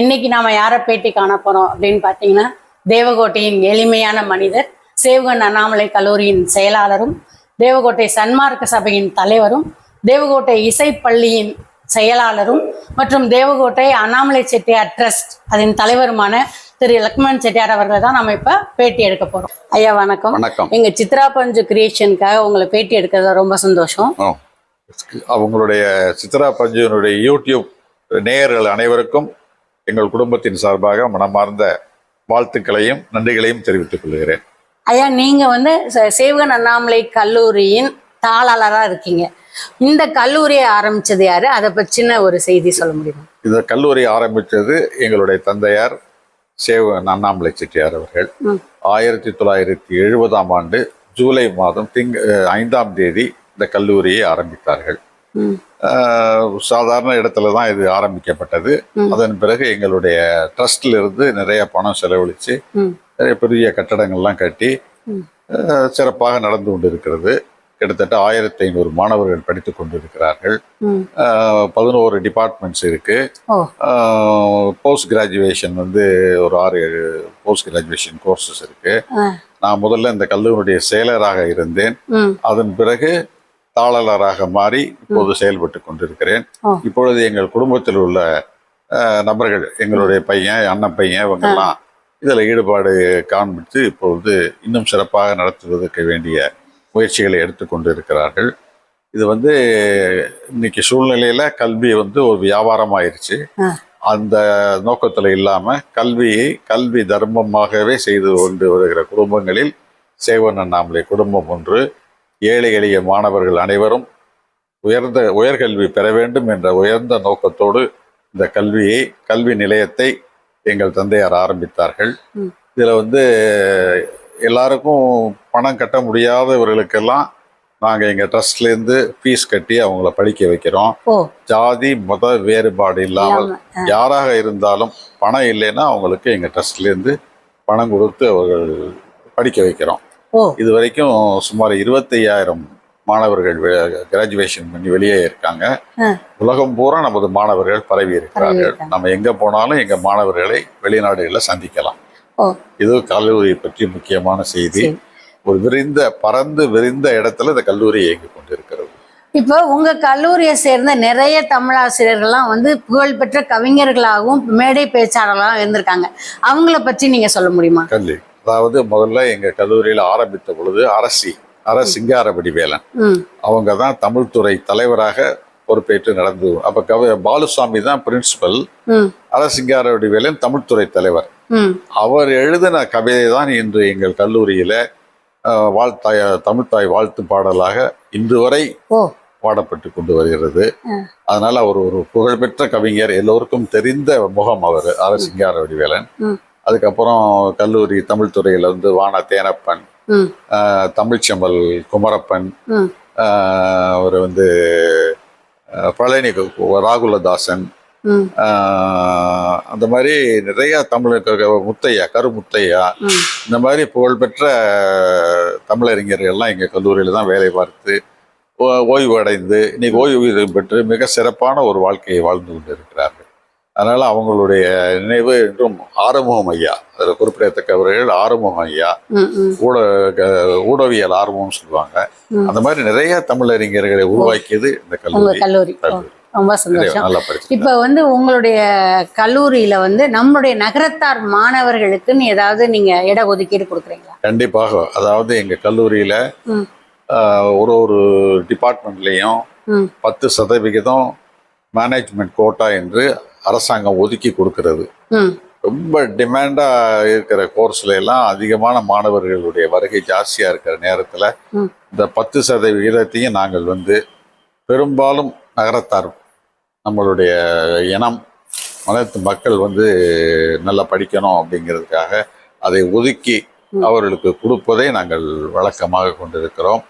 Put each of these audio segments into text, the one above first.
இன்னைக்கு நாம யாரை பேட்டி காண போறோம் அப்படின்னு பார்த்தீங்கன்னா தேவகோட்டையின் எளிமையான மனிதர் சேவகன் அண்ணாமலை கல்லூரியின் செயலாளரும் தேவகோட்டை சன்மார்க்க சபையின் தலைவரும் தேவகோட்டை இசைப்பள்ளியின் செயலாளரும் மற்றும் தேவகோட்டை அண்ணாமலை செட்டியார் ட்ரஸ்ட் அதன் தலைவருமான திரு லக்ஷ்மண் செட்டியார் அவர்களை தான் நம்ம இப்ப பேட்டி எடுக்க போறோம். ஐயா வணக்கம். வணக்கம். எங்க சித்ரா பஞ்சு கிரியேஷனுக்காக உங்களை பேட்டி எடுக்கிறது ரொம்ப சந்தோஷம். அவங்களுடைய சித்ரா பஞ்சுனுடைய யூடியூப் நேயர்கள் அனைவருக்கும் எங்கள் குடும்பத்தின் சார்பாக மனமார்ந்த வாழ்த்துக்களையும் நன்றிகளையும் தெரிவித்துக் கொள்கிறேன். ஐயா நீங்க வந்து சேவகன் அண்ணாமலை கல்லூரியின் தாளாளரா இருக்கீங்க. இந்த கல்லூரியை ஆரம்பிச்சது யாரு? அதை பற்றின ஒரு செய்தி சொல்ல முடியுமா? இந்த கல்லூரி ஆரம்பித்தது எங்களுடைய தந்தையார் சேவன் அண்ணாமலை செட்டியார் அவர்கள். ஆயிரத்தி தொள்ளாயிரத்தி எழுபதாம் ஆண்டு ஜூலை மாதம் திங் ஐந்தாம் தேதி இந்த கல்லூரியை ஆரம்பித்தார்கள். சாதாரண இடத்துல தான் இது ஆரம்பிக்கப்பட்டது. அதன் பிறகு எங்களுடைய ட்ரஸ்ட்ல இருந்து நிறைய பணம் செலவழித்து. நிறைய பெரிய கட்டடங்கள்லாம் கட்டி சிறப்பாக நடந்து கொண்டிருக்கிறது. கிட்டத்தட்ட ஆயிரத்தி ஐநூறு மாணவர்கள் படித்து கொண்டிருக்கிறார்கள். பதினோரு டிபார்ட்மெண்ட்ஸ் இருக்கு. போஸ்ட் கிராஜுவேஷன் வந்து ஒரு ஆறு ஏழு போஸ்ட் கிராஜுவேஷன் கோர்சஸ் இருக்கு. நான் முதல்ல இந்த கல்லூரியுடைய செயலராக இருந்தேன். அதன் பிறகு தாளலராக மாறி இப்போது செயல்பட்டு கொண்டிருக்கிறேன். இப்பொழுது எங்கள் குடும்பத்தில் உள்ள நபர்கள் எங்களுடைய பையன் அண்ணன் பையன் இவங்கெல்லாம் இதில் ஈடுபாடு காண்பித்து இப்பொழுது இன்னும் சிறப்பாக நடத்துவதற்கு வேண்டிய முயற்சிகளை எடுத்துக்கொண்டு இருக்கிறார்கள் இது வந்து இன்னைக்கு சூழ்நிலையில கல்வி வந்து ஒரு வியாபாரம் ஆயிருச்சு ஆ. அந்த நோக்கத்துல இல்லாம கல்வியை கல்வி தர்மமாகவே செய்து கொண்டு வருகிற குடும்பங்களில் சேவன் அண்ணாமலை குடும்பம் ஒன்று ஏழை எளிய மாணவர்கள் அனைவரும் உயர்ந்த உயர்கல்வி பெற வேண்டும் என்ற உயர்ந்த நோக்கத்தோடு இந்த கல்வியை கல்வி நிலையத்தை எங்கள் தந்தையார் ஆரம்பித்தார்கள். இதுல வந்து எல்லாருக்கும் பணம் கட்ட முடியாதவர்களுக்கெல்லாம் நாங்கள் எங்கள் ட்ரஸ்ட்லேருந்து ஃபீஸ் கட்டி அவங்கள படிக்க வைக்கிறோம் ஜாதி மத வேறுபாடு இல்லாமல். யாராக இருந்தாலும் பணம் இல்லைன்னா அவங்களுக்கு எங்கள் ட்ரஸ்ட்லேருந்து பணம் கொடுத்து அவர்கள் படிக்க வைக்கிறோம் இது வரைக்கும் சுமார் இருபத்தையாயிரம் மாணவர்கள் கிராஜுவேஷன் பண்ணி வெளியே இருக்காங்க. உலகம் பூரா நமது மாணவர்கள் பரவி இருக்கிறார்கள். நம்ம எங்க போனாலும் எங்க மாணவர்களை வெளிநாடுகளில் சந்திக்கலாம். இது கல்லூரி பற்றி முக்கியமான செய்தி. ஒரு விரிந்த பறந்து விரிந்த இடத்துல இந்த கல்லூரி இயங்கி கொண்டிருக்கிறது. இப்போ உங்க கல்லூரியை சேர்ந்த நிறைய தமிழாசிரியர்கள்லாம் வந்து புகழ்பெற்ற கவிஞர்களாகவும் மேடை பேச்சாளர்களாகவும் இருந்திருக்காங்க. அவங்கள பற்றி நீங்க சொல்ல முடியுமா? கல்வி அதாவது முதல்ல எங்க கல்லூரியில் ஆரம்பித்த பொழுது அரசி அர சிங்காரபடி வேலன் அவங்க தான் தமிழ்துறை தலைவராக பொறுப்பேற்று நடந்து அப்ப கவி பாலுசாமி தான் பிரின்சிபல். ம். அர சிங்காரபடி வேலன் தமிழ்துறை தலைவர். அவர் எழுதின கவிதை தான் இன்று எங்கள் கல்லூரியில வாழ்த்தாய் தமிழ்த்தாய் வாழ்த்து பாடலாக இன்று வரை பாடப்பட்டு கொண்டு வருகிறது. அதனால அவர் ஒரு புகழ்பெற்ற கவிஞர் எல்லோருக்கும் தெரிந்த முகம் அவர் ஆர் சிங்கார வடிவேலன். ம். அதுக்கப்புறம் கல்லூரி தமிழ் துறையில வந்து வான தேனப்பன் தமிழ்ச்செம்மல் குமரப்பன் அவர் வந்து பழனி ராகுலதாசன் அந்த மாதிரி நிறைய தமிழ் முத்தையா கரு முத்தையா இந்த மாதிரி புகழ்பெற்ற தமிழறிஞர்கள்லாம் எங்கள் கல்லூரியில் தான் வேலை பார்த்து ஓய்வு அடைந்து இன்னைக்கு ஓய்வூதியம் பெற்று மிக சிறப்பான ஒரு வாழ்க்கையை வாழ்ந்து கொண்டிருக்கிறார்கள். அதனால அவங்களுடைய நினைவு என்றும் ஆறுமுகம் ஐயா. அதில் குறிப்பிடத்தக்கவர்கள் ஆறுமுகம் ஐயா. ம் ம். ஊட க- ஊடகவியல் ஆர்வம் சொல்லுவாங்க. அந்த மாதிரி நிறைய தமிழறிஞர்களை உருவாக்கியது இந்த கல்லூரி. கல்லூரி. ரொம்ப சந்தோஷம். இப்போ வந்து உங்களுடைய கல்லூரியில வந்து நம்மளுடைய நகரத்தார் மாணவர்களுக்குன்னு ஏதாவது நீங்க இட ஒதுக்கீடு கொடுக்குறீங்களா? கண்டிப்பாக. அதாவது எங்க கல்லூரியில ஒரு ஒரு டிபார்ட்மெண்ட்லேயும் பத்து சதவிகிதம் மேனேஜ்மெண்ட் கோட்டா என்று அரசாங்கம் ஒதுக்கி கொடுக்கிறது ரொம்ப டிமாண்டாக இருக்கிற கோர்ஸ்ல எல்லாம் அதிகமான மாணவர்களுடைய வருகை ஜாஸ்தியாக இருக்கிற நேரத்தில். இந்த பத்து சதவிகிதத்தையும் நாங்கள் வந்து பெரும்பாலும் நகரத்தார் நம்மளுடைய இனம் அனைத்து மக்கள் வந்து நல்லா படிக்கணும் அப்படிங்கிறதுக்காக அதை ஒதுக்கி. அவர்களுக்கு கொடுப்பதை நாங்கள் வழக்கமாக கொண்டிருக்கிறோம்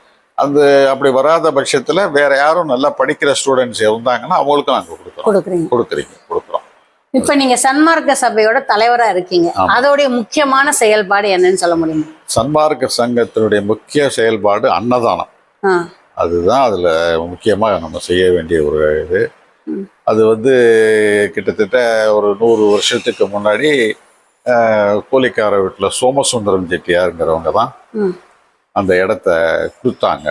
அந்த அப்படி வராத பட்சத்தில் வேற யாரும் நல்லா படிக்கிற ஸ்டூடெண்ட்ஸ் இருந்தாங்கன்னா அவங்களுக்கும் நாங்கள் கொடுக்குறோம். கொடுக்குறீங்க. கொடுக்குறோம். இப்ப நீங்க சன்மார்க்க சபையோட தலைவரா இருக்கீங்க. அதோடைய முக்கியமான செயல்பாடு என்னன்னு சொல்ல முடியுமா? சன்மார்க்க சங்கத்தினுடைய முக்கிய செயல்பாடு அன்னதானம். அதுதான் அதில் முக்கியமாக நம்ம செய்ய வேண்டிய ஒரு இது. அது வந்து கிட்டத்தட்ட ஒரு நூறு வருஷத்துக்கு முன்னாடி கூலிக்கார வீட்டில் சோமசுந்தரம் செட்டியாருங்கிறவங்க தான். அந்த இடத்த கொடுத்தாங்க.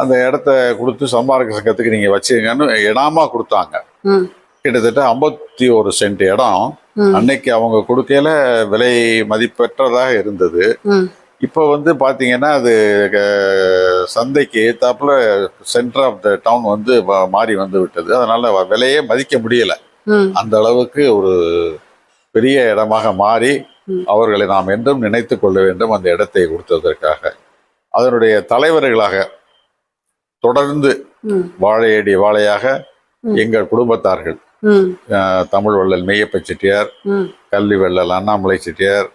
அந்த இடத்த கொடுத்து சம்பாரக சங்கத்துக்கு நீங்கள் வச்சுக்கங்கன்னு இனாமா கொடுத்தாங்க. கிட்டத்தட்ட ஐம்பத்தி ஒரு சென்ட் இடம். அன்னைக்கு அவங்க கொடுக்கையில விலை மதிப்பெற்றதாக இருந்தது. இப்போ வந்து பார்த்தீங்கன்னா அது சந்தைக்கு ஏத்தாப்புல சென்டர் ஆஃப் த டவுன் வந்து மாறி வந்து விட்டது. அதனால விலையே மதிக்க முடியல. அந்த அளவுக்கு ஒரு பெரிய இடமாக மாறி. அவர்களை நாம் என்றும் நினைத்து கொள்ள வேண்டும் அந்த இடத்தை கொடுத்ததற்காக. அதனுடைய தலைவர்களாக தொடர்ந்து வாழையடி வாழையாக. எங்கள் குடும்பத்தார்கள். தமிழ் வள்ளல் மெய்யப்ப செட்டியார் கல்வி வள்ளல் அண்ணாமலை செட்டியார்.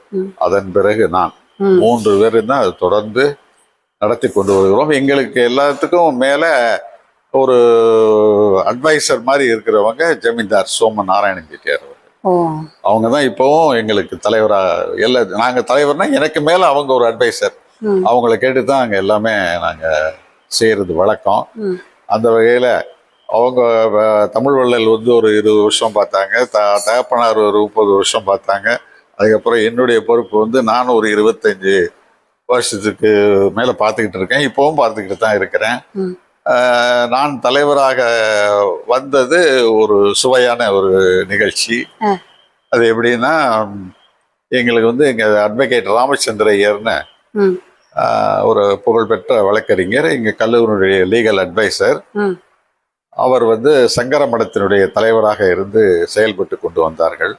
அதன் பிறகு நான். மூன்று பேர் தான் அது தொடர்ந்து நடத்தி கொண்டு வருகிறோம். எங்களுக்கு எல்லாத்துக்கும் மேல ஒரு அட்வைசர் மாதிரி இருக்கிறவங்க ஜமீன்தார் சோம நாராயணன் செட்டியார் அவங்க தான் இப்போவும் எங்களுக்கு தலைவரா எல்லா நாங்க தலைவர்னா எனக்கு மேல அவங்க ஒரு அட்வைசர் அவங்கள கேட்டு தான் அங்கே எல்லாமே நாங்க செய்யறது வழக்கம். அந்த வகையில அவங்க தமிழ் வள்ளல் வந்து ஒரு இருபது வருஷம் பார்த்தாங்க த தகப்பனார் ஒரு முப்பது வருஷம் பார்த்தாங்க. அதுக்கப்புறம் என்னுடைய பொறுப்பு வந்து நான் ஒரு இருபத்தஞ்சு வருஷத்துக்கு மேலே பார்த்துக்கிட்டு இருக்கேன். இப்போவும் பார்த்துக்கிட்டு தான் இருக்கிறேன். நான் தலைவராக வந்தது ஒரு சுவையான ஒரு நிகழ்ச்சி. அது எப்படின்னா எங்களுக்கு வந்து எங்கள் அட்வொகேட் ராமச்சந்திர ஐயர்னு ஒரு புகழ்பெற்ற வழக்கறிஞர் எங்கள் கல்லூரியினுடைய லீகல் அட்வைசர் அவர் வந்து சங்கர மடத்தினுடைய தலைவராக இருந்து செயல்பட்டு கொண்டு வந்தார்கள்.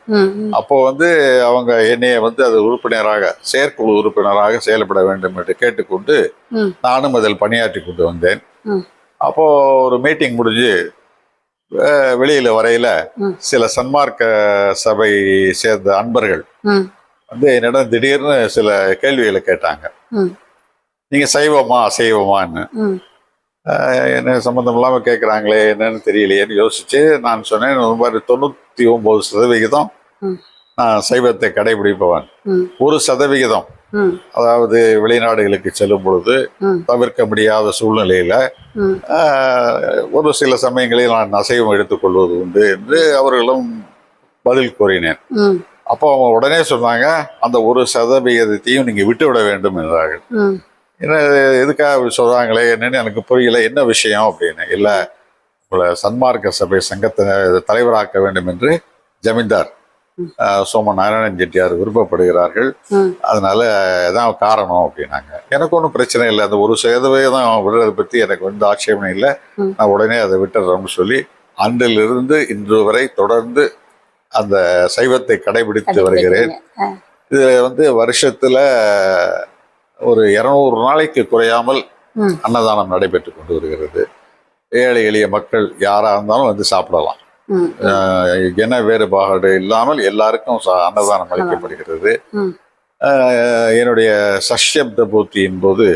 அப்போ வந்து அவங்க என்னைய வந்து அது உறுப்பினராக செயற்குழு உறுப்பினராக செயல்பட வேண்டும் என்று கேட்டுக்கொண்டு. நானும் அதில் பணியாற்றி கொண்டு வந்தேன். அப்போ ஒரு மீட்டிங் முடிஞ்சு வெளியில வரையில. சில சன்மார்க்க சபை சேர்ந்த அன்பர்கள் வந்து என்னிடம் திடீர்னு சில கேள்விகளை கேட்டாங்க. நீங்க சைவமா அசைவமான்னு? என்ன சம்மந்தம் இல்லாமல் கேட்குறாங்களே என்னன்னு தெரியலையேன்னு யோசிச்சு நான் சொன்னேன் மாதிரி தொண்ணூற்றி ஒம்பது சதவிகிதம். நான் சைவத்தை கடைபிடிப்பவன். ஒரு சதவிகிதம். அதாவது வெளிநாடுகளுக்கு செல்லும் பொழுது. தவிர்க்க முடியாத சூழ்நிலையில ஒரு சில சமயங்களில் நான் அசைவம் எடுத்துக்கொள்வது உண்டு என்று அவர்களும் பதில் கூறினேன். அப்போ அவங்க உடனே சொன்னாங்க அந்த ஒரு சதவிகிதத்தையும் நீங்க விட்டுவிட வேண்டும் என்றார்கள். என்ன எதுக்காக அப்படி சொல்றாங்களே? என்னன்னு எனக்கு புரியல. என்ன விஷயம் அப்படின்னு? இல்லை உங்களை சன்மார்க்க சபை சங்கத்தை தலைவராக்க வேண்டும் என்று ஜமீன்தார் சோம நாராயணன் செட்டியார் விருப்பப்படுகிறார்கள். அதனால இதான் காரணம் அப்படின்னாங்க. எனக்கு ஒன்றும் பிரச்சனை இல்லை. அந்த ஒரு சதவீதம் விடுறதை பற்றி எனக்கு வந்து ஆட்சேபனை இல்லை. நான் உடனே அதை விட்டுறேன்னு சொல்லி அன்றிலிருந்து இன்று வரை தொடர்ந்து அந்த சைவத்தை கடைபிடித்து வருகிறேன். கடைபிடிக்கிறீங்க. ஆ. இது வந்து வருஷத்துல ஒரு இருநூறு நாளைக்கு குறையாமல் அன்னதானம் நடைபெற்று கொண்டு வருகிறது. ஏழை எளிய மக்கள் யாரா இருந்தாலும் வந்து சாப்பிடலாம். இன வேறுபாடு இல்லாமல் எல்லாருக்கும் அன்னதானம் அளிக்கப்படுகிறது. என்னுடைய சஷ்யப்த பூத்தியின் போது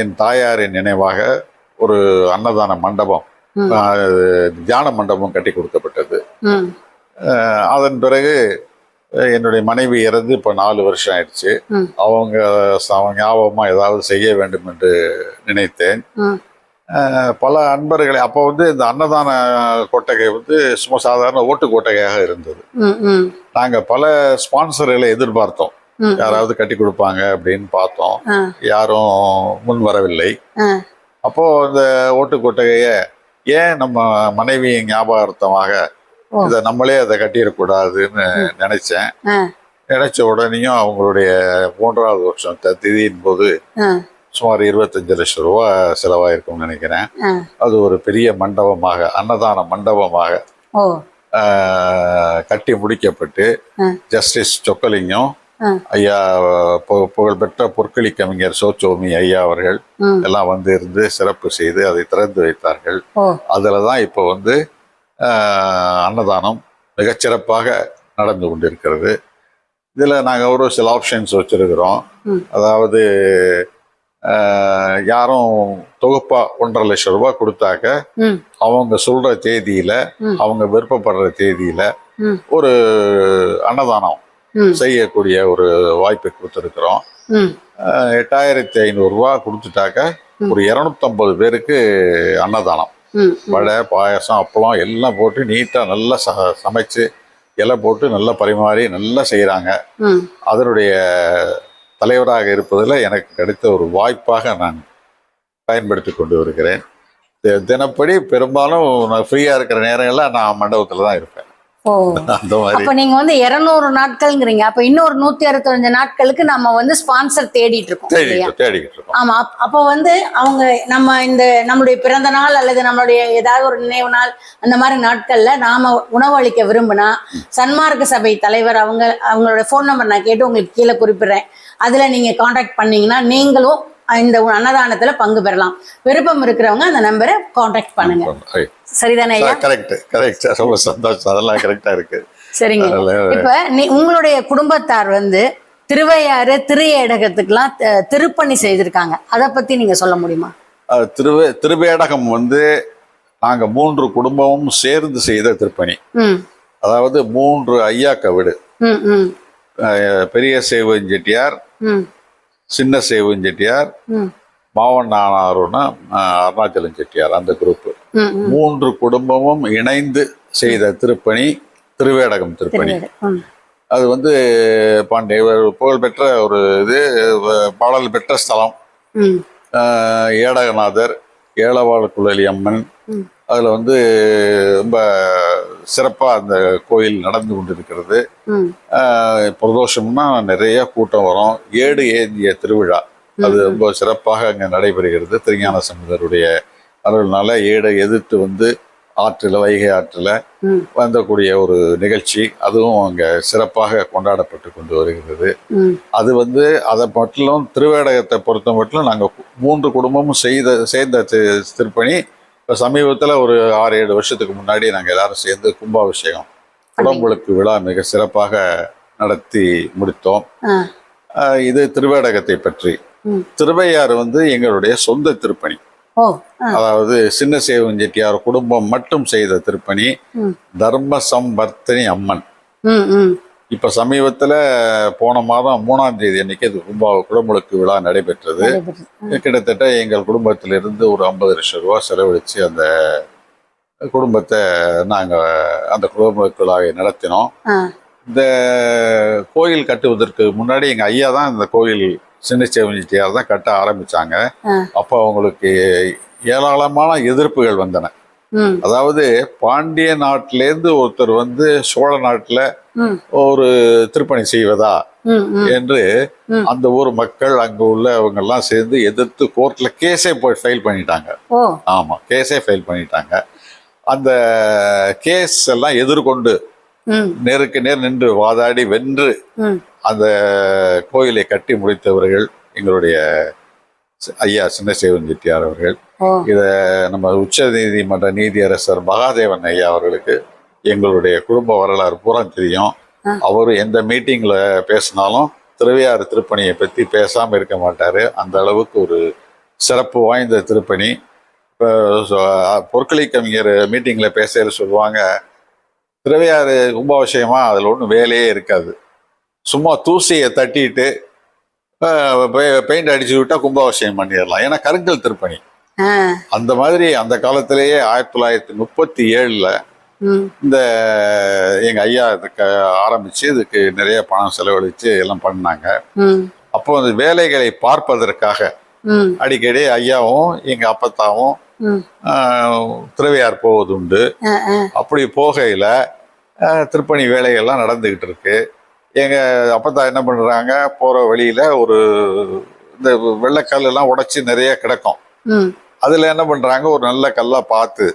என் தாயாரின் நினைவாக ஒரு அன்னதான மண்டபம் தியான மண்டபம் கட்டி கொடுக்கப்பட்டது. அதன் பிறகு என்னுடைய மனைவி இறந்து இப்போ நாலு வருஷம் ஆயிடுச்சு. அவங்க ஞாபகமாக ஏதாவது செய்ய வேண்டும் என்று நினைத்தேன். பல அன்பர்களை அப்போ வந்து இந்த அன்னதான கொட்டகை வந்து சும்மா சாதாரண ஓட்டு கொட்டகையாக இருந்தது. நாங்கள் பல ஸ்பான்சர்களை எதிர்பார்த்தோம். யாராவது கட்டி கொடுப்பாங்க அப்படின்னு பார்த்தோம். யாரும் முன் வரவில்லை. ஆ. அப்போ இந்த ஓட்டு கொட்டகையை ஏன் நம்ம மனைவி ஞாபகார்த்தமாக. இதை நம்மளே அதை கட்டிடக்கூடாதுன்னு நினைச்சேன். நினைச்ச உடனேயும் அவங்களுடைய மூன்றாவது வருஷம் திதியின் போது சுமார் இருபத்தஞ்சு லட்சம் ரூபா செலவாயிருக்கும்னு நினைக்கிறேன். அது ஒரு பெரிய மண்டபமாக அன்னதான மண்டபமாக கட்டி முடிக்கப்பட்டு. ஜஸ்டிஸ் சொக்கலிங்கம். ஐயா புகழ்பெற்ற பொற்களி கவிஞர் சோச்சோமி ஐயா அவர்கள் எல்லாம் வந்து இருந்து சிறப்பு செய்து அதை திறந்து வைத்தார்கள். ஓ. அதில் தான் இப்போ வந்து அன்னதானம் மிகச்சிறப்பாக நடந்து கொண்டிருக்கிறது இதில் நாங்கள் ஒரு சில ஆப்ஷன்ஸ் வச்சுருக்கிறோம். அதாவது யாரும் தொகுப்பா ஒன்றரை லட்சம் ரூபாய் கொடுத்தாக்க அவங்க சொல்ற தேதியில. அவங்க விருப்பப்படுற தேதியில. ஒரு அன்னதானம் செய்யக்கூடிய ஒரு வாய்ப்பை கொடுத்துருக்குறோம் எட்டாயிரத்தி ஐநூறுரூவா கொடுத்துட்டாக்க. ஒரு இரநூத்தம்பது பேருக்கு அன்னதானம் வடை பாயாசம் அப்பளம் எல்லாம் போட்டு நீட்டாக நல்லா ச சமைச்சு இலை போட்டு நல்லா பரிமாறி நல்லா செய்கிறாங்க அதனுடைய தலைவராக இருப்பதில் எனக்கு கிடைத்த ஒரு வாய்ப்பாக நான் பயன்படுத்தி கொண்டு வருகிறேன். தினப்படி பெரும்பாலும் நான் ஃப்ரீயாக இருக்கிற நேரங்களில் நான் மண்டபத்தில் தான் இருப்பேன். அப்ப நீங்க வந்து இருநூறு நாட்கள்ங்கிறீங்க. அப்ப இன்னொரு நூத்தி அறுபத்தஞ்சு நாட்களுக்கு நம்ம வந்து ஸ்பான்சர் தேடிட்டு இருக்கோம் ஆமா. அப்- அப்போ வந்து அவங்க நம்ம இந்த நம்மளுடைய பிறந்த நாள் அல்லது நம்மளுடைய ஏதாவது ஒரு நினைவு நாள் அந்த மாதிரி நாட்கள்ல நாம உணவளிக்க விரும்பினா சன்மார்க்க சபை தலைவர் அவங்க அவங்களோட ஃபோன் நம்பர் நான் கேட்டு உங்களுக்கு கீழே குறிப்பிடுறேன். அதுல நீங்க காண்டாக்ட் பண்ணீங்கன்னா நீங்களும் இந்த அன்னதானத்துல பங்கு பெறலாம். விருப்பம் இருக்கிறவங்க அந்த நம்பரை காண்டாக்ட் பண்ணுங்க. சரிதானே கரெக்ட் கரெக்ட் ரொம்ப சந்தோஷம். அதெல்லாம் கரெக்டாக இருக்கு. சரிங்க. இப்ப நீ உங்களுடைய குடும்பத்தார் வந்து திருவையாறு திரையேடகத்துக்கெல்லாம் த- திருப்பணி செய்திருக்காங்க. அதை பத்தி நீங்க சொல்ல முடியுமா? திருவே திருவேடகம் வந்து நாங்கள் மூன்று குடும்பமும் சேர்ந்து செய்த திருப்பணி. அதாவது மூன்று ஐயாக்க வீடு. பெரிய சேவன் செட்டியார் சின்ன சேவன் செட்டியார் மாவன் நானாருன்னா அருணாச்சலம் செட்டியார் அந்த குரூப் மூன்று குடும்பமும் இணைந்து செய்த திருப்பணி திருவேடகம் திருப்பணி. அது வந்து பாண்டிய புகழ்பெற்ற ஒரு இது பாடல் பெற்ற ஸ்தலம். ஏடகநாதர் ஏழவாள் குழலி அம்மன். அதில் வந்து ரொம்ப சிறப்பாக அந்த கோயில் நடந்து கொண்டிருக்கிறது. பிரதோஷம்னா நிறைய கூட்டம் வரும். ஏடு ஏந்திய திருவிழா. அது ரொம்ப சிறப்பாக அங்கே நடைபெறுகிறது. திருஞான சம்பந்தருடைய அருள்னால ஏடை எதிர்த்து வந்து ஆற்றில் வைகை ஆற்றில் வந்தக்கூடிய ஒரு நிகழ்ச்சி. அதுவும் அங்கே சிறப்பாக கொண்டாடப்பட்டு கொண்டு வருகிறது. அது வந்து அதை மட்டும் திருவேடகத்தை பொறுத்த மட்டும் நாங்கள் மூன்று குடும்பமும் செய்த சேர்ந்த திருப்பணி இப்போ சமீபத்தில் ஒரு ஆறு ஏழு வருஷத்துக்கு முன்னாடி நாங்கள் எல்லாரும் சேர்ந்து கும்பாபிஷேகம் குடம்புழுக்கு விழா மிக சிறப்பாக நடத்தி முடித்தோம். இது திருவேடகத்தை பற்றி. திருவையாறு வந்து எங்களுடைய சொந்த திருப்பணி. அதாவது சின்ன சேவன் செட்டியார் குடும்பம் மட்டும் செய்த திருப்பணி. தர்ம சம்பர்த்தினி அம்மன். இப்ப சமீபத்துல போன மாதம் மூணாம் தேதி அன்னைக்கு இது கும்பா குடமுழுக்கு விழா நடைபெற்றது. கிட்டத்தட்ட எங்கள் குடும்பத்திலிருந்து ஒரு ஐம்பது லட்சம் ரூபா செலவழிச்சு அந்த குடும்பத்தை நாங்க அந்த குடமுழுக்கு விழாவை நடத்தினோம். இந்த கோயில் கட்டுவதற்கு முன்னாடி எங்க ஐயா தான் இந்த கோயில் சின்ன செட்டியார் தான் கட்ட ஆரம்பிச்சாங்க. ஆ. அப்போ அவங்களுக்கு ஏராளமான எதிர்ப்புகள் வந்தன. அதாவது பாண்டிய நாட்டிலேருந்து ஒருத்தர் வந்து சோழ நாட்டுல ஒரு திருப்பணி செய்வதா என்று. அந்த ஊர் மக்கள் அங்க உள்ளவங்க எல்லாம் சேர்ந்து எதிர்த்து கோர்ட்ல கேஸே போய் ஃபைல் பண்ணிட்டாங்க. ஆமா கேஸே ஃபைல் பண்ணிட்டாங்க. அந்த கேஸ் எல்லாம் எதிர்கொண்டு நேருக்கு நேர் நின்று வாதாடி வென்று அந்த கோயிலை கட்டி முடித்தவர்கள் எங்களுடைய ஐயா சின்னசேவன் செட்டியார் அவர்கள். ஓ. நம்ம உச்ச நீதிமன்ற நீதியரசர் மகாதேவன் ஐயா அவர்களுக்கு எங்களுடைய குடும்ப வரலாறு பூரா தெரியும். அவர் எந்த மீட்டிங்ல பேசினாலும் திருவையாறு திருப்பணியை பற்றி பேசாமல் இருக்க மாட்டார். அந்த அளவுக்கு ஒரு சிறப்பு வாய்ந்த திருப்பணி. இப்போ பொற்களை கவிஞர் மீட்டிங்கில் பேச சொல்லுவாங்க. திருவையாறு கும்பாபிஷேகமா அதில் ஒன்றும் வேலையே இருக்காது. சும்மா தூசியை தட்டிட்டு பெயிண்ட் அடிச்சு விட்டா கும்பாபிஷேகம் பண்ணிடலாம். ஏன்னா கருங்கல் திருப்பணி. அந்த மாதிரி அந்த காலத்திலேயே ஆயிரத்தி தொள்ளாயிரத்தி முப்பத்தி ஏழில் இந்த எங்கள் ஐயா இதுக்கு ஆரம்பித்து இதுக்கு நிறைய பணம் செலவழித்து எல்லாம் பண்ணாங்க. அப்போ அந்த வேலைகளை பார்ப்பதற்காக அடிக்கடி ஐயாவும் எங்கள் அப்பத்தாவும் திருவையார் போவதுண்டு. ஆ ஆ. அப்படி போகையில் திருப்பணி வேலைகள்லாம் நடந்துக்கிட்டு இருக்கு. எங்கள் அப்பத்தா என்ன பண்ணுறாங்க போகிற வழியில் ஒரு இந்த வெள்ளைக்கல் எல்லாம் உடைச்சி நிறைய கிடக்கும். அதில் என்ன பண்ணுறாங்க ஒரு நல்ல கல்லாக பார்த்து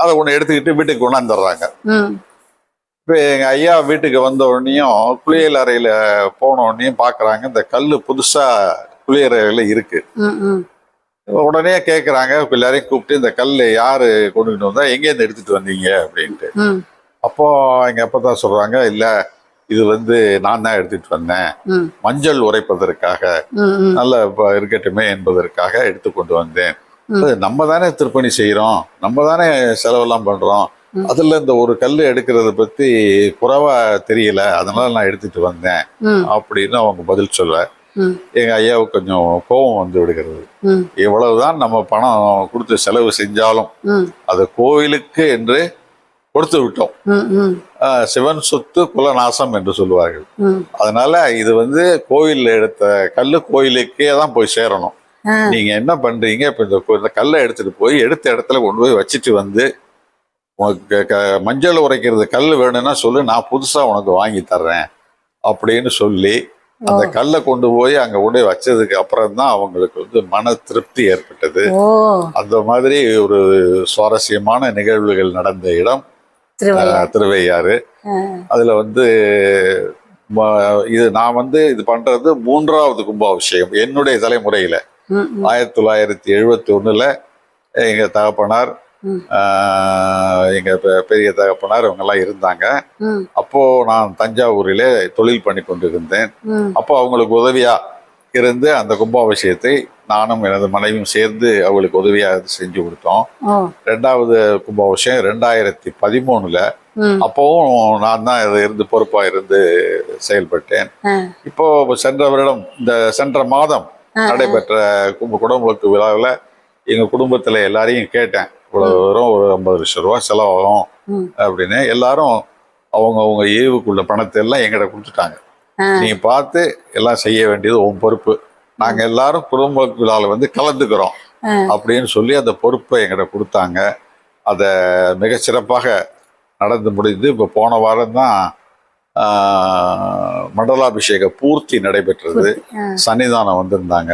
அதை ஒன்று எடுத்துக்கிட்டு வீட்டுக்கு கொண்டாந்துடுறாங்க இப்போ எங்கள் ஐயா வீட்டுக்கு வந்த உடனேயும் குளியல் அறையில் போன உடனேயும் பார்க்குறாங்க இந்த கல் புதுசாக குளியல் அறையில் இருக்குது உடனே கேட்குறாங்க எல்லாரையும் கூப்பிட்டு இந்த கல் யார் கொண்டுகிட்டு வந்தா? எங்கேருந்து எடுத்துகிட்டு வந்தீங்க? அப்படின்ட்டு. அப்போ எங்கள் அப்பா தான் சொல்கிறாங்க இல்லை இது வந்து நான் தான் எடுத்துகிட்டு வந்தேன். மஞ்சள் உரைப்பதற்காக நல்ல இருக்கட்டுமே என்பதற்காக எடுத்து கொண்டு வந்தேன். நம்ம தானே திருப்பணி செய்கிறோம் நம்ம தானே செலவெல்லாம் பண்ணுறோம். அதில் இந்த ஒரு கல் எடுக்கிறத பற்றி குறைவா தெரியல அதனால நான் எடுத்துட்டு வந்தேன். அப்படின்னு அவங்க பதில் சொல்ல எங்க ஐயாவுக்கு கொஞ்சம் கோபம் வந்து விடுகிறது. ம். எவ்வளவுதான் நம்ம பணம் கொடுத்து செலவு செஞ்சாலும் அது கோயிலுக்கு என்று கொடுத்து விட்டோம். சிவன் சொத்து குலநாசம் என்று சொல்லுவார்கள். அதனால இது வந்து கோயில்ல எடுத்த கல்லு கோயிலுக்கே தான் போய் சேரணும். நீங்க என்ன பண்றீங்க? இப்ப இந்த கல்லை எடுத்துட்டு போய் எடுத்த இடத்துல கொண்டு போய் வச்சுட்டு வந்து உனக்கு மஞ்சள் உரைக்கிறது கல் வேணும்னா சொல்லு நான் புதுசா உனக்கு வாங்கி தர்றேன் அப்படின்னு சொல்லி அந்த கல்லை கொண்டு போய் அங்க கொண்டு போய் வச்சதுக்கு அப்புறம் தான் அவங்களுக்கு வந்து மன திருப்தி ஏற்பட்டது. அந்த மாதிரி ஒரு சுவாரஸ்யமான நிகழ்வுகள் நடந்த இடம். திருவையாறு. அதுல வந்து இது நான் வந்து இது பண்றது மூன்றாவது கும்பாபிஷேகம் என்னுடைய தலைமுறையில. ஆயிரத்தி தொள்ளாயிரத்தி எழுபத்தி ஒண்ணுல எங்க தகப்பனார் எங்க பெரிய தகப்பனார் இவங்க எல்லாம் இருந்தாங்க. ம். அப்போ நான் தஞ்சாவூரிலே தொழில் பண்ணி கொண்டிருந்தேன். அப்போ அவங்களுக்கு உதவியா இருந்து அந்த கும்பாபிஷேகத்தை நானும் எனது மனைவியும் சேர்ந்து அவங்களுக்கு உதவியா இருந்து செஞ்சு கொடுத்தோம். ரெண்டாவது கும்பாபிஷேகம் ரெண்டாயிரத்தி பதிமூணுல அப்போவும் நான் தான் இது இருந்து பொறுப்பா இருந்து செயல்பட்டேன். இப்போ சென்ற வருடம் இந்த சென்ற மாதம் நடைபெற்ற கும்ப குடமுழுக்கு விழாவில் எங்க குடும்பத்துல எல்லாரையும் கேட்டேன். இவ்வளவு வரும் ஒரு ஐம்பது லட்சம் ரூபா செலவாகும். அப்படின்னு எல்லாரும் அவங்க அவங்க ஈவுக்குள்ள பணத்தை எல்லாம் எங்கிட்ட கொடுத்துட்டாங்க. நீ பார்த்து எல்லாம் செய்ய வேண்டியது உன் பொறுப்பு. நாங்க எல்லாரும் குடும்ப விழாவில் வந்து கலந்துக்கிறோம். அப்படின்னு சொல்லி அந்த பொறுப்பை எங்கிட்ட கொடுத்தாங்க. அதை மிக சிறப்பாக நடந்து முடிந்து இப்போ போன வாரம் தான் மண்டலாபிஷேக பூர்த்தி நடைபெற்றது. சன்னிதானம் வந்திருந்தாங்க.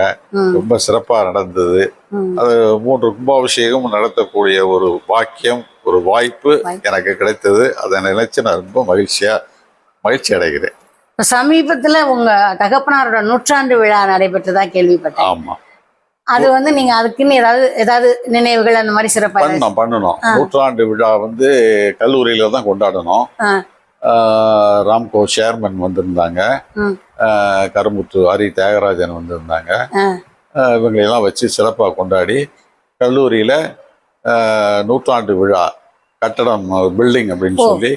ரொம்ப சிறப்பாக நடந்தது. அது மூன்று கும்பாபிஷேகம் நடத்தக்கூடிய ஒரு பாக்கியம் ஒரு வாய்ப்பு. எனக்கு கிடைத்தது. அதை நினைச்சு நான் ரொம்ப மகிழ்ச்சியா மகிழ்ச்சி அடைகிறேன். இப்ப சமீபத்துல உங்க தகப்பனாரோட நூற்றாண்டு விழா நடைபெற்றதா கேள்விப்பட்டேன். ஆமா. அது வந்து நீங்க அதுக்குன்னு ஏதாவது ஏதாவது நினைவுகள் அந்த மாதிரி சிறப்பா ஏதாவது- பண்ணணும் பண்ணணும் நூற்றாண்டு விழா வந்து கல்லூரியில தான் கொண்டாடணும். ராம்கோ சேர்மன் வந்திருந்தாங்க. கருமுத்து ஹரி தியாகராஜன் வந்திருந்தாங்க. இவங்களையெல்லாம் வச்சு சிறப்பாக கொண்டாடி கல்லூரியில் நூற்றாண்டு விழா கட்டடம் பில்டிங் அப்படின்னு. சொல்லி.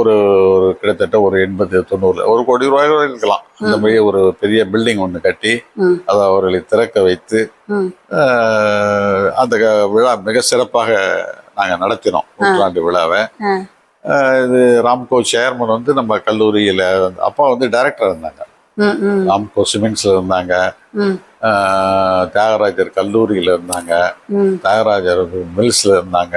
ஒரு ஒரு கிட்டத்தட்ட ஒரு எண்பது தொண்ணூறு ஒரு கோடி ரூபாய் இருக்கலாம். அந்த மாதிரி ஒரு பெரிய பில்டிங் ஒன்று கட்டி அதை அவர்களை திறக்க வைத்து அந்த விழா மிக சிறப்பாக நாங்கள் நடத்தினோம் நூற்றாண்டு விழாவை. இது ராம்கோ சேர்மன் வந்து நம்ம கல்லூரியில் அப்பா வந்து டைரக்டர் இருந்தாங்க. ராம்கோ சிமெண்ட்ஸில் இருந்தாங்க. தியாகராஜர் கல்லூரியில் இருந்தாங்க. தியாகராஜர் மில்ஸ்ல இருந்தாங்க.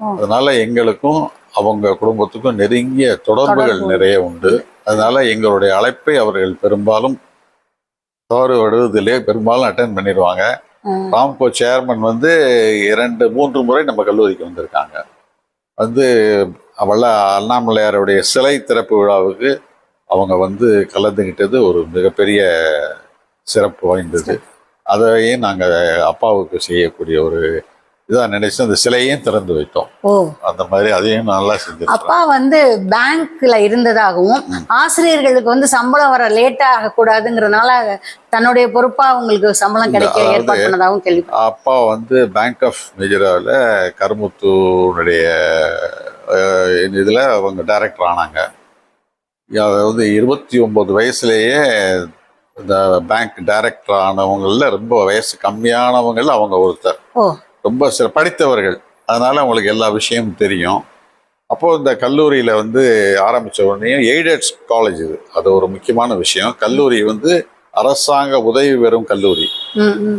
அதனால எங்களுக்கும் அவங்க குடும்பத்துக்கும் நெருங்கிய தொடர்புகள் தொடர்பு. நிறைய உண்டு. அதனால எங்களுடைய அழைப்பை அவர்கள் பெரும்பாலும் தவறு விடுவதிலே பெரும்பாலும் அட்டன் பண்ணிடுவாங்க. ராம்கோ சேர்மன் வந்து இரண்டு மூன்று முறை நம்ம கல்லூரிக்கு வந்திருக்காங்க. வந்து அவள அண்ணாமலையாருடைய சிலை திறப்பு விழாவுக்கு அவங்க வந்து கலந்துக்கிட்டது ஒரு மிகப்பெரிய சிறப்பு வாய்ந்தது. அதையும் நாங்கள் அப்பாவுக்கு செய்யக்கூடிய ஒரு இதாக நினைச்சு அந்த சிலையும் திறந்து வைத்தோம். ஓ. அந்த மாதிரி அதையும் நல்லா செஞ்சிருக்கோம் அப்பா வந்து பேங்க்ல இருந்ததாகவும் ஆசிரியர்களுக்கு வந்து சம்பளம் வர லேட் ஆகக்கூடாதுங்கிறதுனால தன்னுடைய பொறுப்பா உங்களுக்கு சம்பளம் கிடைக்க ஏற்பாடு பண்ணதாகவும் கேள்விப்பட்டேன். அப்பா வந்து பேங்க் ஆஃப் மெஜராவில் கருமுத்துனுடைய இதில் அவங்க டைரக்டர் ஆனாங்க. அதாவது இருபத்தி ஒம்பது வயசுலேயே இந்த பேங்க் டைரக்டர் ஆனவங்கள ரொம்ப வயசு கம்மியானவங்கள அவங்க ஒருத்தர். ஓ. ரொம்ப சிற படித்தவர்கள். அதனால அவங்களுக்கு எல்லா விஷயமும் தெரியும். அப்போது இந்த கல்லூரியில் வந்து ஆரம்பித்த உடனே எய்டட் காலேஜ் இது. அது ஒரு முக்கியமான விஷயம். கல்லூரி வந்து அரசாங்க உதவி பெறும் கல்லூரி.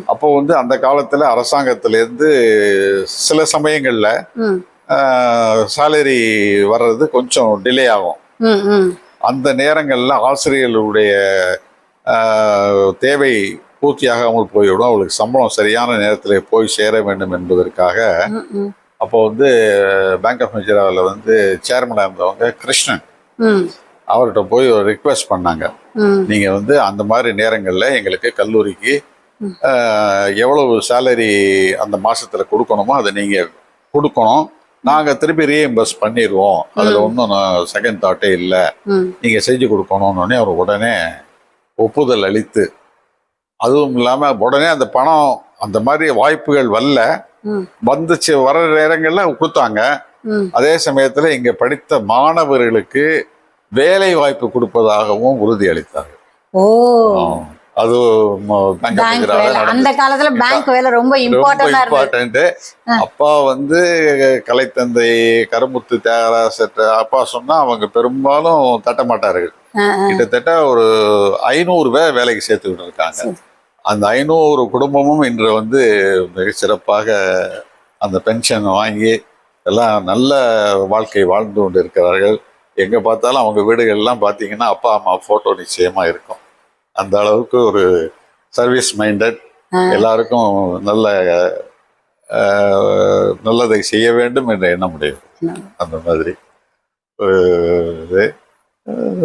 அப்போ வந்து அந்த காலத்தில் அரசாங்கத்திலேருந்து சில சமயங்களில் சேலரி வர்றது கொஞ்சம் டிலே ஆகும். அந்த நேரங்களில் ஆசிரியர்களுடைய ஆஹ், பூர்த்தியாகாமல் போய்விடும். அவளுக்கு சம்பளம் சரியான நேரத்தில் போய் சேர வேண்டும் என்பதற்காக அப்போ வந்து பேங்க் ஆஃப் மெஜராவில் வந்து சேர்மனாக இருந்தவங்க கிருஷ்ணன். அவர்கிட்ட போய் ஒரு ரிக்வெஸ்ட் பண்ணாங்க. நீங்கள் வந்து அந்த மாதிரி நேரங்களில் எங்களுக்கு கல்லூரிக்கு எவ்வளவு சேலரி அந்த மாசத்துல கொடுக்கணுமோ அதை நீங்கள் கொடுக்கணும். நாங்கள் திருப்பி ரீஎம்பர்ஸ் பண்ணிடுவோம். அதில் ஒன்றும் செகண்ட் தாட்டே இல்லை. நீங்கள் செஞ்சு கொடுக்கணும்னு அவர் உடனே ஒப்புதல் அளித்து அதுவும் இல்லாமல் உடனே அந்த பணம் அந்த மாதிரி வாய்ப்புகள் வரல. வந்துச்சு வர நேரங்களில் கொடுத்தாங்க. அதே சமயத்தில் இங்கே படித்த மாணவர்களுக்கு வேலை வாய்ப்பு கொடுப்பதாகவும் உறுதி அளித்தார்கள் ஓ அது அந்த காலத்துல பேங்க் வேலை ரொம்ப இம்பார்ட்டன்ட் அப்பா வந்து கலைத்தந்தை கருமுத்து தியாகராசர் அப்பா சொன்னா அவங்க பெரும்பாலும் தட்ட மாட்டார்கள். கிட்டத்தட்ட ஒரு ஐநூறு பேர் வேலைக்கு சேர்த்துக்கிட்டு இருக்காங்க. அந்த ஐநூறு குடும்பமும் இன்று வந்து மிக சிறப்பாக அந்த பென்ஷன் வாங்கி எல்லாம் நல்ல வாழ்க்கை வாழ்ந்து கொண்டு இருக்கிறார்கள் எங்க பார்த்தாலும் அவங்க வீடுகள்லாம் பார்த்தீங்கன்னா அப்பா அம்மா போட்டோ நிச்சயமா இருக்கும். அந்த அளவுக்கு ஒரு சர்வீஸ் மைண்டட் எல்லாருக்கும் நல்ல நல்லதை செய்ய வேண்டும் என்ற எண்ணம் உடையது அந்த மாதிரி. ஒரு இது.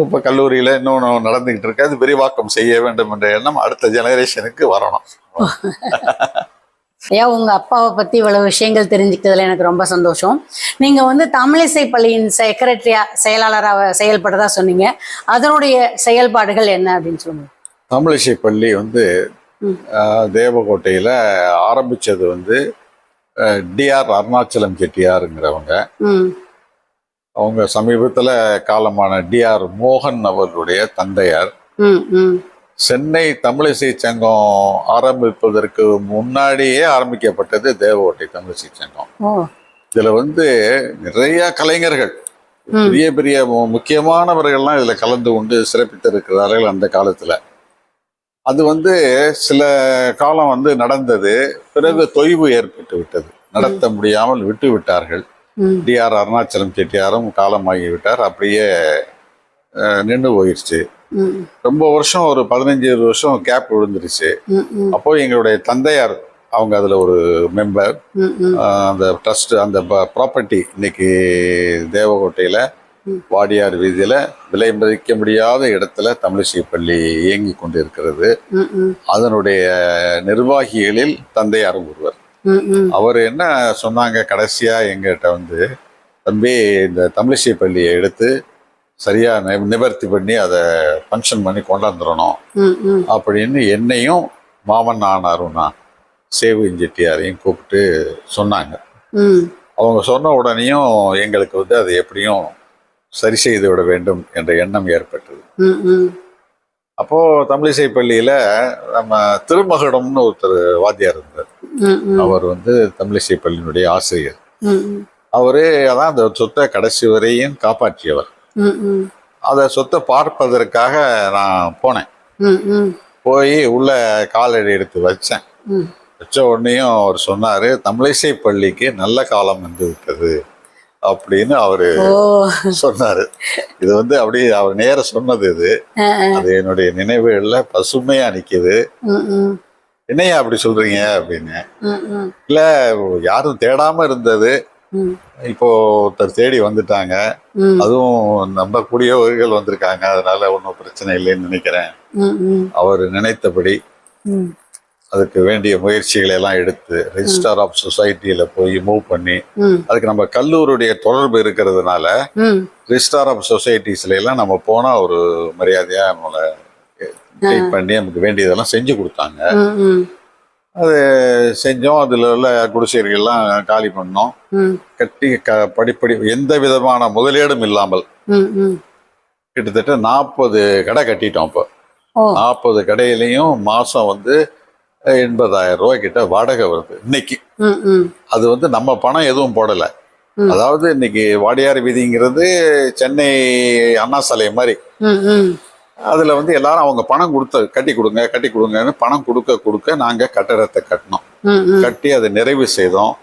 இப்போ கல்லூரியில் இன்னொன்று நடந்துக்கிட்டு இருக்கு. அது விரிவாக்கம் செய்ய வேண்டும் என்ற எண்ணம் அடுத்த ஜெனரேஷனுக்கு வரணும். ஐயா உங்க அப்பாவை பத்தி இவ்வளவு விஷயங்கள் தெரிஞ்சுக்கிட்டதுல எனக்கு ரொம்ப சந்தோஷம். நீங்க வந்து தமிழிசை பள்ளியின் செக்ரட்டரியா செயலாளராக செயல்படுறதா சொன்னீங்க. அதனுடைய செயல்பாடுகள் என்ன அப்படின்னு சொல்லுங்க. தமிழிசை பள்ளி வந்து தேவக்கோட்டையில் ஆரம்பிச்சது வந்து டிஆர் அருணாச்சலம் செட்டியாருங்கிறவங்க அவங்க சமீபத்தில் காலமான டிஆர் மோகன் அவர்களுடைய தந்தையார். சென்னை தமிழிசை சங்கம் ஆரம்பிப்பதற்கு முன்னாடியே ஆரம்பிக்கப்பட்டது தேவகோட்டை தமிழிசை சங்கம். இதுல வந்து நிறைய கலைஞர்கள். பெரிய பெரிய முக்கியமானவர்கள்லாம் இதுல கலந்து கொண்டு சிறப்பித்திருக்கிறார்கள் அந்த காலத்துல. அது வந்து சில காலம் வந்து நடந்தது பிறகு தொய்வு ஏற்பட்டு விட்டது. நடத்த முடியாமல் விட்டு விட்டார்கள். டிஆர் அருணாச்சலம் செட்டியாரும் காலமாகி விட்டார் அப்படியே நின்று போயிடுச்சு ரொம்ப வருஷம் ஒரு பதினஞ்சு வருஷம் கேப் விழுந்துருச்சு. அப்போ எங்களுடைய தந்தையார் அவங்க அதுல ஒரு மெம்பர். அந்த ட்ரஸ்ட் அந்த ப்ராப்பர்ட்டி இன்னைக்கு தேவகோட்டையில. வாடியார் வீதியில விலை மதிக்க முடியாத இடத்துல தமிழிசை பள்ளி இயங்கி கொண்டிருக்கிறது. ம் ம். அதனுடைய நிர்வாகிகளில் தந்தையார் ஒருவர். அவர் என்ன சொன்னாங்க கடைசியா எங்கிட்ட வந்து தம்பி இந்த தமிழிசை பள்ளியை எடுத்து சரியா நி- நிவர்த்தி பண்ணி அதை ஃபங்க்ஷன் பண்ணி கொண்டாந்துடணும் அப்படின்னு என்னையும் மாமன் அருணா சேவு செட்டியாரையும் கூப்பிட்டு சொன்னாங்க. அவங்க சொன்ன உடனேயும் எங்களுக்கு வந்து அதை எப்படியும் சரி செய்து விட வேண்டும் என்ற எண்ணம் ஏற்பட்டது. ம் ம். அப்போ தமிழிசை பள்ளியில நம்ம திருமகுடம்னு ஒருத்தர் வாத்தியார் இருந்தார். அவர் வந்து தமிழிசை பள்ளியினுடைய ஆசிரியர். அவரு அதான் அந்த சொத்தை கடைசி வரையும் காப்பாற்றியவர். அதை சொத்தை பார்ப்பதற்காக நான் போனேன். போய் உள்ள காலடி எடுத்து வச்சேன். வச்ச உடனேயும் அவர் சொன்னாரு தமிழிசை பள்ளிக்கு நல்ல காலம் வந்து விட்டது அப்படின்னு அவரு சொன்னாரு. இது வந்து அப்படியே அவர் நேர சொன்னது இது. அது என்னுடைய நினைவுகள்ல பசுமையா நிக்குது. என்னையா அப்படி சொல்றீங்க அப்படின்னு. இல்ல யாரும் தேடாம இருந்தது. இப்போ ஒருத்தர் தேடி வந்துட்டாங்க. அதுவும் நம்பக்கூடியவர்கள் வந்திருக்காங்க. அதனால ஒன்றும் பிரச்சனை இல்லைன்னு நினைக்கிறேன். அவர் நினைத்தபடி அதுக்கு வேண்டிய முயற்சிகளை எல்லாம் எடுத்து ரெஜிஸ்டார் ஆஃப் சொசைட்டியில போய் மூவ் பண்ணி அதுக்கு நம்ம கல்லூருடைய தொடர்பு இருக்கிறதுனால ரெஜிஸ்டார் ஆஃப் சொசைட்டிஸ்ல எல்லாம் நம்ம போனா ஒரு மரியாதையா நம்மளை கைட் பண்ணி நமக்கு வேண்டியதெல்லாம் செஞ்சு கொடுத்தாங்க. அது செஞ்சோம் அதுல உள்ள குடிசைகள்லாம் காலி பண்ணோம். கட்டி க படிப்படி எந்த விதமான முதலீடும் இல்லாமல் கிட்டத்தட்ட நாற்பது கடை கட்டிட்டோம் இப்போ. நாற்பது கடையிலையும் மாசம் வந்து எண்பதாயிரம் ரூபாய் கிட்ட வாடகை வருது இன்னைக்கு. அது வந்து நம்ம பணம் எதுவும் போடல. அதாவது இன்னைக்கு வாடியார் வீதிங்கிறது சென்னை அண்ணா சாலை மாதிரி அதுல வந்து எல்லாரும் அவங்க பணம் கொடுத்த கட்டி கொடுங்க கட்டி கொடுங்கன்னு பணம் கொடுக்க கொடுக்க நாங்க கட்டடத்தை கட்டினோம். கட்டி அதை நிறைவு செய்தோம்.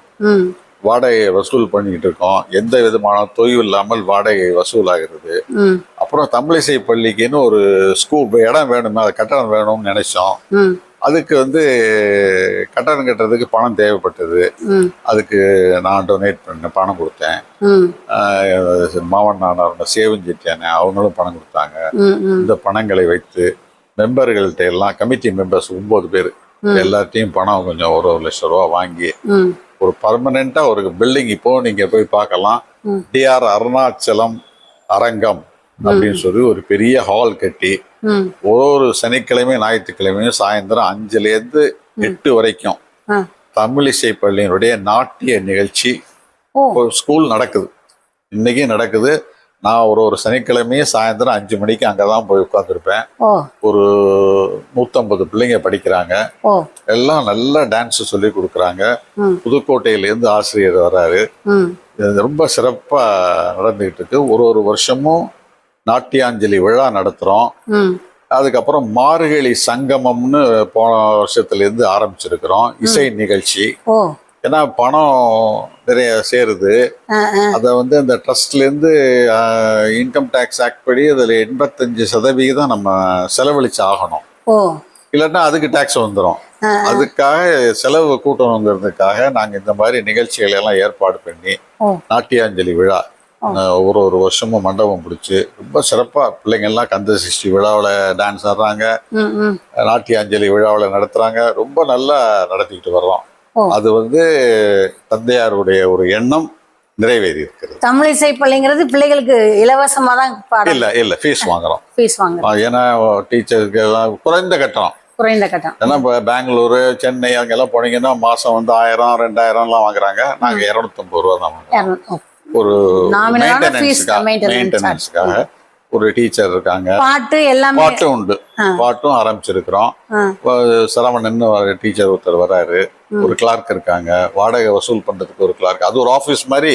வாடகையை வசூல் பண்ணிக்கிட்டு இருக்கோம். எந்த விதமான தொய்வு இல்லாமல் வாடகை வசூலாகிறது. ம். அப்புறம் தமிழிசை பள்ளிக்குன்னு ஒரு ஸ்கூல் இடம் வேணுமே அது கட்டடம் வேணும்னு நினைச்சோம். அதுக்கு வந்து கட்டடம் கட்டுறதுக்கு பணம் தேவைப்பட்டது. அதுக்கு நான் டொனேட் பண்ணேன் பணம் கொடுத்தேன். மாவன் நானார் சேவஞ்செட்டியானே அவங்களும் பணம் கொடுத்தாங்க. இந்த பணங்களை வைத்து மெம்பர்கள்ட்ட எல்லாம் கமிட்டி மெம்பர்ஸ் ஒன்பது பேர். எல்லாத்தையும் பணம் கொஞ்சம் ஒரு ஒரு லட்சம் ரூபா வாங்கி ஒரு பர்மனெண்டா ஒரு பில்டிங் இப்போ நீங்க போய் பார்க்கலாம். டிஆர் அருணாச்சலம் அரங்கம். அப்படின்னு சொல்லி ஒரு பெரிய ஹால் கட்டி ஒரு ஒரு சனிக்கிழமை ஞாயிற்றுக்கிழமையும் சாயந்தரம் அஞ்சுல இருந்து எட்டு வரைக்கும் தமிழிசை பள்ளியினுடைய நாட்டிய நிகழ்ச்சி ஸ்கூல் நடக்குது. இன்னைக்கு நடக்குது. நான் ஒரு ஒரு சனிக்கிழமையும் சாயந்தரம் அஞ்சு மணிக்கு அங்கே தான் போய் உட்காந்துருப்பேன் ஒரு நூற்றம்பது பிள்ளைங்க படிக்கிறாங்க. எல்லாம் நல்ல டான்ஸ் சொல்லி கொடுக்குறாங்க. புதுக்கோட்டையிலேருந்து ஆசிரியர் வராரு ரொம்ப சிறப்பாக நடந்துகிட்டு இருக்கு. ஒரு ஒரு வருஷமும் நாட்டியாஞ்சலி விழா நடத்துகிறோம் அதுக்கப்புறம் மார்கழி சங்கமம்னு போன வருஷத்துலேருந்து ஆரம்பிச்சிருக்கிறோம். இசை நிகழ்ச்சி. ஏன்னா பணம் நிறைய சேருது. அதை வந்து அந்த ட்ரஸ்ட்லேருந்து இன்கம் டேக்ஸ் ஆக்ட் படி அதில் எண்பத்தஞ்சு சதவிகிதம் நம்ம செலவழிச்சு ஆகணும். இல்லைன்னா அதுக்கு டேக்ஸ் வந்துடும் அதுக்காக செலவு கூட்டணுங்கிறதுக்காக நாங்கள் இந்த மாதிரி நிகழ்ச்சிகளை எல்லாம் ஏற்பாடு பண்ணி நாட்டியாஞ்சலி விழா ஒரு ஒரு வருஷமும் மண்டபம் பிடிச்சி ரொம்ப சிறப்பாக பிள்ளைங்கள்லாம் கந்த சஷ்டி விழாவில் டான்ஸ் ஆடுறாங்க. நாட்டியாஞ்சலி விழாவில் நடத்துகிறாங்க ரொம்ப நல்லா நடத்திக்கிட்டு வர்றோம். அது வந்து தந்தையாருடைய ஒரு எண்ணம் நிறைவேறி இருக்கிறது தமிழ் இசை பள்ளிங்கிறது பிள்ளைகளுக்கு இலவசமா தான் இல்லை இல்லை ஃபீஸ் வாங்குறோம். ஃபீஸ் வாங்குறோம். அஹ், ஏன்னா டீச்சருக்கு எல்லாம் குறைந்த கட்டணம். குறைந்த கட்டணம். ஏன்னா இப்போ பெங்களூரு சென்னை அங்கெல்லாம் போனீங்கன்னா மாதம் வந்து ஆயிரம் ரெண்டாயிரம்லாம் வாங்குறாங்க. நாங்கள் இரநூத்தம்பது ரூபா தான் வாங்குறோம். ஒரு மெயின்டெனன்ஸுக்காக ஒரு டீச்சர் இருக்காங்க. பாட்டு எல்லாமே பாட்டும் உண்டு. பாட்டும் ஆரம்பிச்சிருக்கிறோம். சரவணன் டீச்சர் ஒருத்தர் வராரு. ஒரு கிளார்க் இருக்காங்க. வாடகை வசூல் பண்றதுக்கு ஒரு கிளார்க் அது ஒரு ஆஃபீஸ் மாதிரி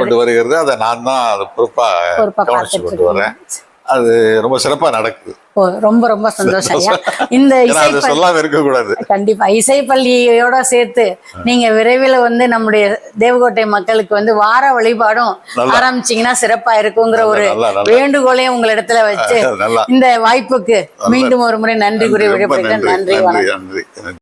கொண்டு வருகிறது. அதை நான் தான் அதை பொறுப்பா கவனிச்சு கொண்டு வரேன். அது ரொம்ப சிறப்பா நடக்குது. ரொம்ப ரொம்ப சந்தோஷம் இந்த சொல்லாம இருக்கக்கூடாது. கண்டிப்பா. இசை பள்ளியோட சேர்த்து நீங்க விரைவில் வந்து நம்முடைய தேவகோட்டை மக்களுக்கு வந்து வார வழிபாடும். ஆரம்பிச்சீங்கன்னா சிறப்பா இருக்குங்கிற ஒரு. வேண்டுகோளையும் உங்களிடத்துல வச்சு இந்த வாய்ப்புக்கு மீண்டும் ஒரு முறை நன்றி கூறி விடைபெறுகிறேன். நன்றி. வணக்கம் நன்றி நன்றி.